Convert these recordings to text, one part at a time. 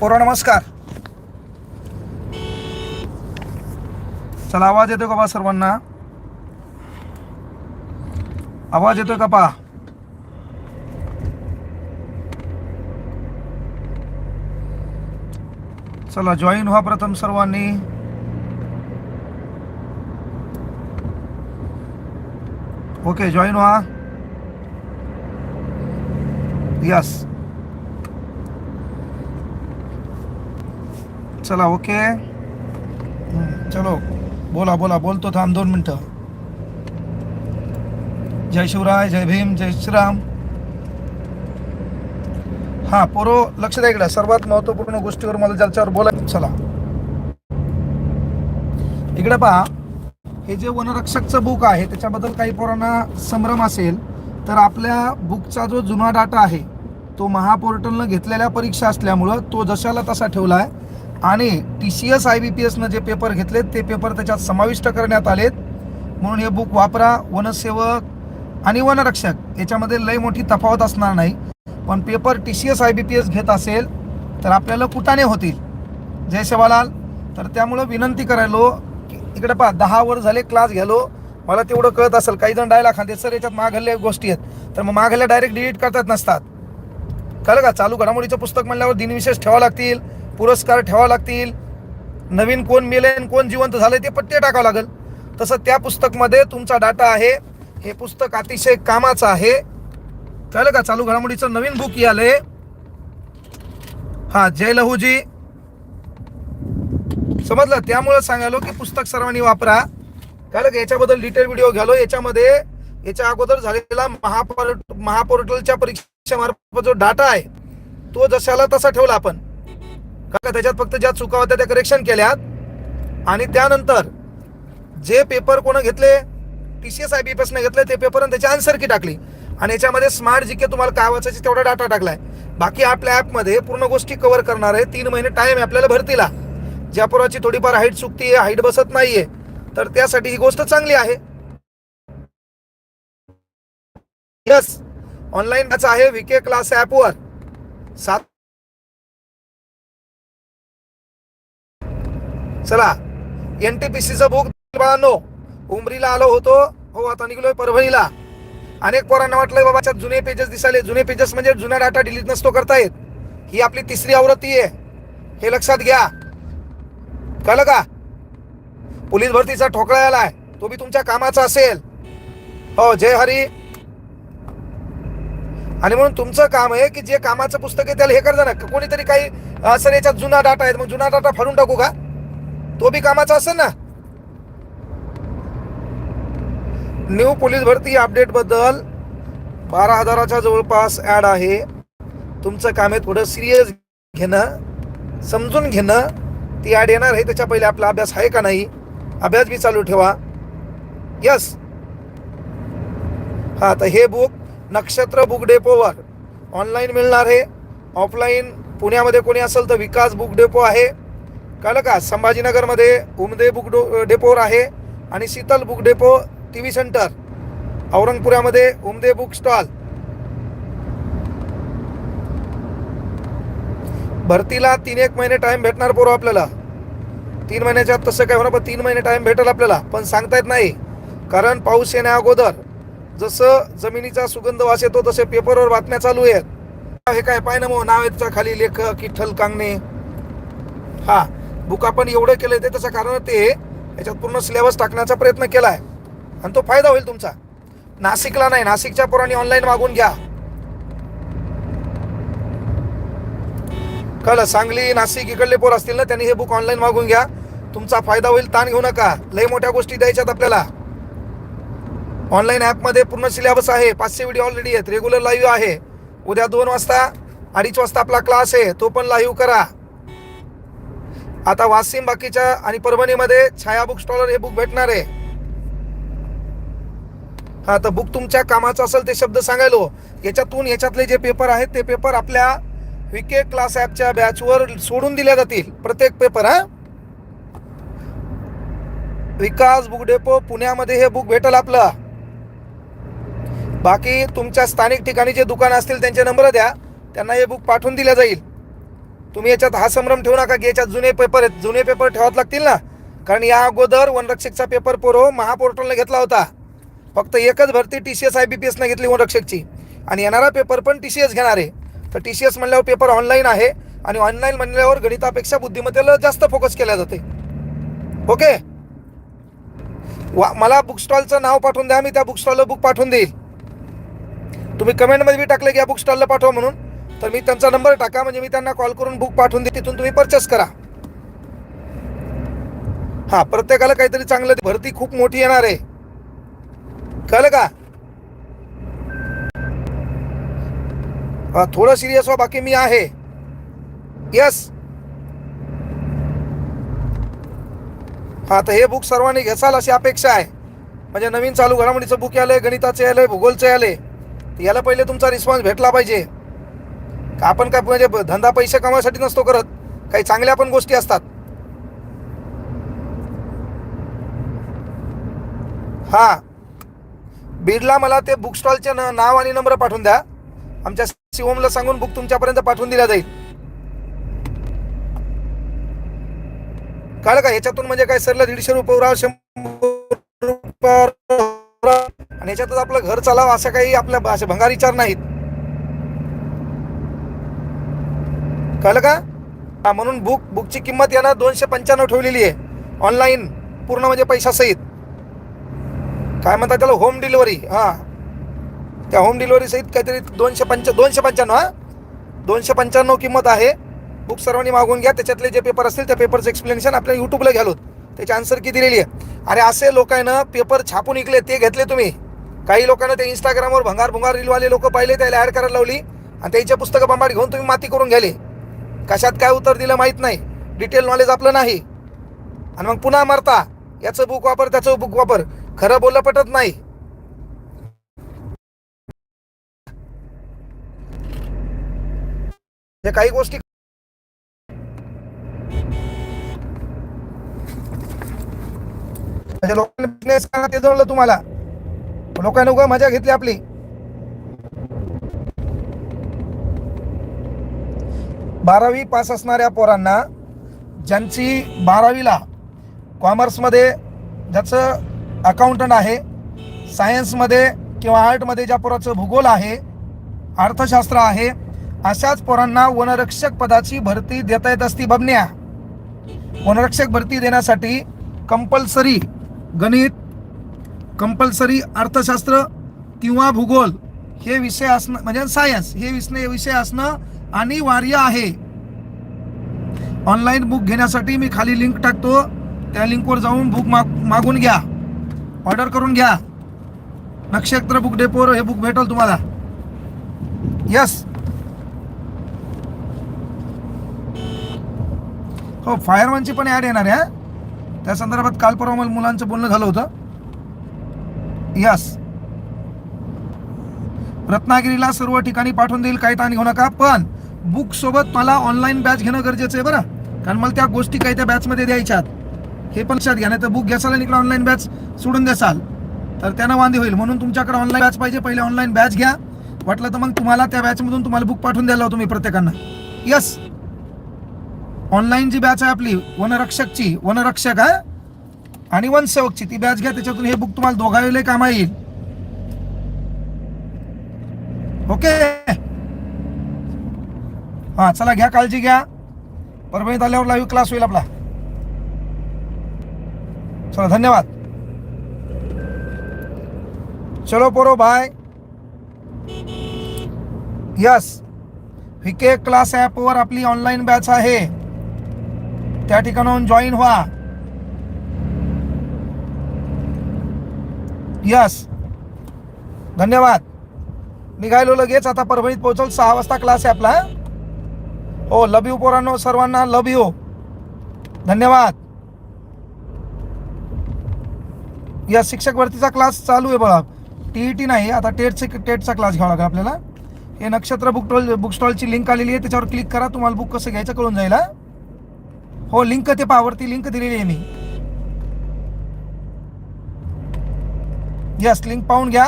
पोरा नमस्कार. चला आवाज येतोय का पा सर्वांना? आवाज येतोय का पा? चला जॉईन व्हा प्रथम सर्वांनी. ओके जॉईन व्हा. यस चला ओके चलो बोला बोला बोलतो थांब दोन मिनटं. जय शिवराय जय भीम जय श्रीराम. हा पोरो लक्ष द्या इकडे. सर्वात महत्त्वपूर्ण गोष्टीवर मला ज्याच्यावर बोला चला. इकडे पहा हे जे वनरक्षकचं बुक आहे त्याच्याबद्दल काही पोरांना संभ्रम असेल तर आपल्या बुकचा जो जुना डाटा आहे तो महापोर्टलनं घेतलेल्या परीक्षा असल्यामुळं तो जशाला तसा ठेवला आहे आणि T C S I B P एसनं जे पेपर घेतलेत ते पेपर त्याच्यात समाविष्ट करण्यात आलेत. म्हणून हे बुक वापरा वनसेवक आणि वनरक्षक याच्यामध्ये लय मोठी तफावत असणार नाही. पण paper T C S I B P S घेत असेल तर आपल्याला कुटाने होतील? जय सेवालाल तर त्यामुळं विनंती करायलो की इकडे पहा दहा वर झाले क्लास घ्यालो मला तेवढं कळत असेल काही जण डायला खाते सर याच्यात मागल्या गोष्टी आहेत. तर मग मागल्या डायरेक्ट डिलीट करतात नसतात. कळलं का? चालू घडामोडीचं पुस्तक म्हणल्यावर दिनविशेष ठेवावं लागतील. पुरस्कार ठेवावे लागतील. नवीन कोण मिळेल कोण जिवंत झालं ते पट्टे टाकावं लागेल. तसं त्या पुस्तकमध्ये तुमचा डाटा आहे. हे पुस्तक अतिशय कामाचं आहे. कळलं का? चालू घडामोडीचं नवीन बुक आलंय हा जय लहूजी समजलं? त्यामुळे सांगायलो की पुस्तक सर्वांनी वापरा. कळलं का? याच्याबद्दल डिटेल व्हिडिओ घ्यालो. याच्यामध्ये याच्या अगोदर झालेला महापोर्ट महापोर्टलच्या परीक्षेमार्फत जो डाटा आहे तो जशाला तसा ठेवला आपण. का त्याच्यात फक्त ज्या चुका होत्या त्या करेक्शन केल्यात. आणि त्यानंतर जे पेपर कोण घेतले T C S I B P घेतले ते पेपर आणि त्याची आन्सर की टाकली. आणि याच्यामध्ये स्मार्ट जी के तुम्हाला काय वाचायची तेवढा डाटा टाकलाय. बाकी आपल्या ॲपमध्ये पूर्ण गोष्टी कव्हर करणार आहे. तीन महिने टाइम आहे आपल्याला भरतीला. ज्या पोराची थोडीफार हाईट चुकती आहे हाईट बसत नाहीये तर त्यासाठी ही गोष्ट चांगली आहे. यस ऑनलाईन बॅच आहे विके क्लास ॲपवर सात चला एन टी पी सीचं बुक बाळांनो. उमरीला आलो होतो. हो आता निघलोय परभणीला. अनेक पोरांना वाटलंय बाबाच्या जुने पेजेस दिसाले जुने पेजेस म्हणजे जुना डाटा डिलीट नसतो करतायत. ही आपली तिसरी आवृत्ती आहे. हे लक्षात घ्या. कळलं का? पोलीस भरतीचा ठोकळा आलाय. तो बी तुमच्या कामाचा असेल. हो जय हरी. आणि म्हणून तुमचं काम आहे की जे कामाचं पुस्तक आहे त्याला हे करता ना कोणीतरी काही सर याच्यात जुना डाटा आहे मग जुना डाटा फाडून टाकू का? तो बी कामाचा असेल ना? न्यू पोलीस भरती अपडेटबद्दल बारा हजाराच्या जवळपास ऍड आहे. तुमचं काम आहे थोडं सिरियस घेणं समजून घेणं. ती ॲड येणार आहे त्याच्या पहिले आपला अभ्यास आहे का नाही? अभ्यास बी चालू ठेवा. यस हा तर हे बुक नक्षत्र बुक डेपोवर ऑनलाईन मिळणार आहे. ऑफलाईन पुण्यामध्ये कोणी असेल तर विकास बुक डेपो आहे. कळलं का संभाजीनगरमध्ये उमदे बुक डो डेपोवर आहे आणि Sheetal book depot T V centre औरंगपुरामध्ये उमदे बुक स्टॉल. भरतीला तीन एक महिने टाइम भेटणार पोरं आपल्याला. तीन महिन्याच्या आत तसं काय होणार पण तीन महिने टाइम भेटेल आपल्याला. पण सांगता येत नाही कारण पाऊस येण्या अगोदर जसं जमिनीचा सुगंध वास येतो तसे पेपरवर बातम्या चालू आहेत. हे काय पाय ना मग नाव आहेत खाली लेखक विठ्ठल कांगणे. हा. बुक आपण एवढं केलं ते त्याचं कारण ते याच्यात पूर्ण सिलेबस टाकण्याचा प्रयत्न केला आहे आणि तो फायदा होईल तुमचा. नाशिकला नाही नाशिकच्या पोरांनी ऑनलाईन मागून घ्या. कळलं? सांगली नाशिक इकडले पोर असतील ना त्यांनी हे बुक ऑनलाईन मागून घ्या. तुमचा फायदा होईल ताण घेऊ नका. लय मोठ्या गोष्टी द्यायच्यात आपल्याला. ऑनलाईन ॲपमध्ये पूर्ण सिलेबस आहे. पाचशे व्हिडिओ ऑलरेडी आहेत. रेग्युलर लाईव्ह आहे. उद्या दोन वाजता अडीच वाजता आपला क्लास आहे. तो पण लाईव्ह करा. आता वासिम बाकीच्या आणि परभणीमध्ये छाया बुक स्टॉलर हे बुक भेटणार आहे. हा तर बुक तुमच्या कामाचं असेल ते शब्द सांगायलो. याच्यातून याच्यातले जे पेपर आहेत ते पेपर आपल्या विके क्लास ॲपच्या बॅचवर सोडून दिल्या जातील. प्रत्येक पेपर हा? विकास बुक डेपो पुण्यामध्ये हे बुक भेटल आपलं. बाकी तुमच्या स्थानिक ठिकाणी जे दुकान असतील त्यांचे नंबर द्या. त्यांना हे बुक पाठवून दिल्या जाईल. तुम्ही याच्यात हा संभ्रम ठेवू नका की याच्यात जुने पेपर आहेत. जुने पेपर ठेवावे लागतील ना? कारण या अगोदर वनरक्षकचा पेपर पोरो महापोर्टलने घेतला होता. फक्त एकच भरती T C S I B P एसनं घेतली वनरक्षकची. आणि येणारा पेपर पण टी सी एस घेणार आहे. तर टी सी एस म्हणल्यावर पेपर ऑनलाईन आहे आणि ऑनलाईन म्हणल्यावर गणितापेक्षा बुद्धिमत्तेला जास्त फोकस केला जाते. ओके? वा मला बुक स्टॉलचं नाव पाठवून द्या मी त्या बुक स्टॉलला बुक पाठवून देईल. तुम्ही कमेंटमध्ये बी टाकले की या बुक स्टॉलला पाठवा म्हणून. तर मी त्यांचा नंबर टाका म्हणजे मी त्यांना कॉल करून बुक पाठवून दे तिथून तुम्ही परचेस करा. हा प्रत्येकाला काहीतरी चांगलं भरती खूप मोठी येणार आहे. कळलं का? हा, थोडं सिरियस व्हा बाकी मी आहे. यस हा तर हे बुक सर्वांनी घेसाल अशी अपेक्षा आहे. म्हणजे नवीन चालू घडामोडीचं बुक आलंय गणिताचे आलंय भूगोलचे आले याला पहिले तुमचा रिस्पॉन्स भेटला पाहिजे. आपण काय म्हणजे धंदा पैसे कमवायसाठी नसतो करत. काही चांगल्या पण गोष्टी असतात. हा. बिर्ला मला ते बुक स्टॉलचे नाव आणि नंबर पाठवून द्या. आमच्या शिवमला सांगून बुक तुमच्यापर्यंत पाठवून दिला जाईल. कळलं का? ह्याच्यातून म्हणजे काय? सरला दीडशे रुपये शंभर आणि याच्यातच आपलं घर चालावं असं काही आपल्या असे भंगार विचार नाहीत. कळलं का? हा म्हणून बुक बुकची किंमत यानं दोनशे पंच्याण्णव ठेवलेली आहे. ऑनलाईन पूर्ण म्हणजे पैशासहित. काय म्हणतात त्याला? होम डिलिव्हरी हां. त्या होम डिलिव्हरी सहित काहीतरी दोनशे पंच दोनशे पंच्याण्णव हां? दोनशे पंच्याण्णव किंमत आहे. बुक सर्वांनी मागून घ्या. त्याच्यातले जे पेपर असतील त्या पेपरचं एक्सप्लेनेशन आपल्या यूट्यूबला घ्यालोत त्याची आन्सर की दिलेली आहे? अरे असे लोकांना पेपर छापून इकले ते घेतले तुम्ही. काही लोकांना ते इंस्टाग्रामवर भंगार भुंगार रीलवाले लोक पाहिले त्याला ॲड करायला लावली. आणि त्यांच्या पुस्तकं बंबाट घेऊन तुम्ही माती करून घ्याली कशात काय उत्तर दिलं माहीत नाही. डिटेल नॉलेज आपलं नाही. आणि मग पुन्हा मरता. याचं बुक वापर त्याचं बुक वापर. खरं बोललं पटत नाही. काही गोष्टी म्हणजे लोकांनी business करा ते तुम्हाला. लोकांनी उगा मजा घेतली आपली. बारावी पास असणाऱ्या पोरांना ज्यांची बारावीला कॉमर्समध्ये ज्याचं अकाउंटंट आहे सायन्समध्ये किंवा आर्टमध्ये ज्या पोराचं भूगोल आहे अर्थशास्त्र आहे अशाच पोरांना वनरक्षक पदाची भरती देता येत असती बबन्या. वनरक्षक भरती देण्यासाठी कंपल्सरी गणित कंपल्सरी अर्थशास्त्र किंवा भूगोल हे विषय असणं म्हणजे सायन्स हे विषय विषय असणं अनिवार्य आहे. ऑनलाईन बुक घेण्यासाठी मी खाली लिंक टाकतो. त्या लिंकवर जाऊन बुक माग मागून घ्या. ऑर्डर करून घ्या. नक्षत्र बुक डेपोवर हे बुक भेटेल तुम्हाला. यस हो फायरमॅनची पण ॲड येणार आहे त्या संदर्भात काल परवा मला मुलांचं बोलणं झालं होतं. यस रत्नागिरीला सर्व ठिकाणी पाठवून देईल काही ताण घेऊ नका. पण बुक सोबत मला ऑनलाईन बॅच घेणं गरजेचं आहे बरं. कारण मला त्या गोष्टी काही त्या बॅचमध्ये द्यायच्यात. हे पण लक्षात घ्या नाही तर बुक घ्यासाल आणि इकडे ऑनलाईन बॅच सोडून द्यासाल तर त्यांना वांदे होईल. म्हणून तुमच्याकडे ऑनलाईन बॅच पाहिजे. पहिले ऑनलाईन बॅच घ्या. वाटलं तर मग तुम्हाला त्या बॅचमधून तुम्हाला बुक पाठवून द्यायला तुम्ही प्रत्येकांना. यस ऑनलाईन जी बॅच आहे आपली वनरक्षकची वनरक्षक आहे आणि वनसेवकची. ती बॅच घ्या त्याच्यातून हे बुक तुम्हाला दोघांना कामा येईल. ओके. हा चला घ्या काळजी घ्या. परभणीत आल्यावर लाईव्ह क्लास होईल आपला. चला धन्यवाद. चलो पोरो बाय यस विके क्लास ॲपवर आपली ऑनलाईन बॅच आहे. त्या ठिकाणाहून जॉईन व्हा. यस धन्यवाद. निघायलो लगेच. आता परभणीत पोहोचल. सहा वाजता क्लास आहे आपला. हो लव यू पोरांनो सर्वांना लव यू धन्यवाद. या शिक्षक भरतीचा क्लास चालू आहे बघा. टी ई टी नाही आता टेटचे टेटचा क्लास घ्यावा लागेल आपल्याला. हे नक्षत्र बुक स्टॉल बुक स्टॉलची लिंक आलेली आहे. त्याच्यावर क्लिक करा. तुम्हाला बुक कसं घ्यायचं कळून जाईल हो. लिंक ते पावरती लिंक दिलेली आहे मी. यस लिंक पाहून घ्या.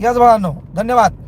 याच बाळांनो धन्यवाद.